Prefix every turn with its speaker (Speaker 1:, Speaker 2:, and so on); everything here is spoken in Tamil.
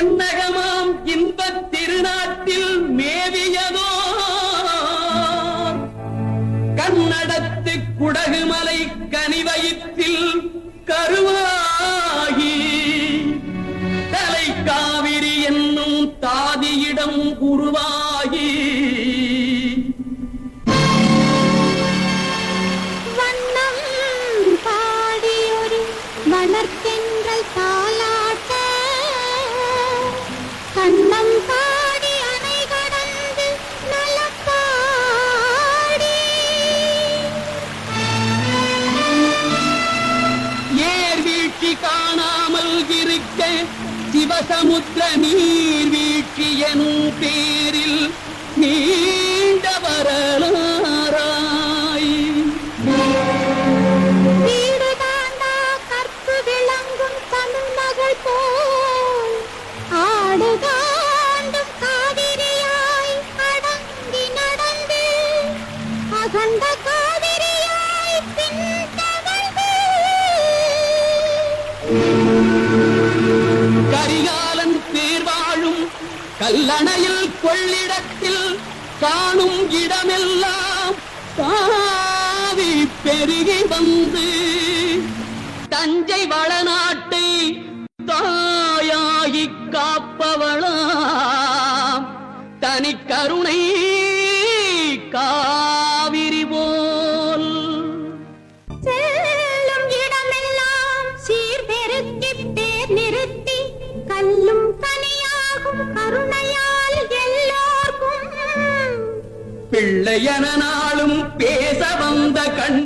Speaker 1: தென்னகமாம் இன்பத் திருநாட்டில் மேவியதோ? கண்ணடத்து குடகுமலை கனிவயிற்றில்
Speaker 2: கருவாகி தலை காவிரி என்னும் தாதியிடம் உருவாகி. வண்ணம் பாடியொரு மலர்த்தென்றல் தாளா? சிவசமுத்திர நீர் வீழ்ச்சி எனும் பேரில் நீண்ட
Speaker 1: வரலாராய் கற்பு விளங்கும் தமிழ் மகள் போல் ஆடுகாண்டும் காவிரியாய் அடங்கி நடந்து அகண்ட
Speaker 2: கல்லணையில் கொள்ளிடத்தில் காணும் இடமெல்லாம் தாவி பெருகி வந்து தஞ்சை வளநாட்டை தாயாகி காப்பவளாம். தனி கருணை
Speaker 1: பிள்ளையன நாளும் பேச வந்த
Speaker 2: கண்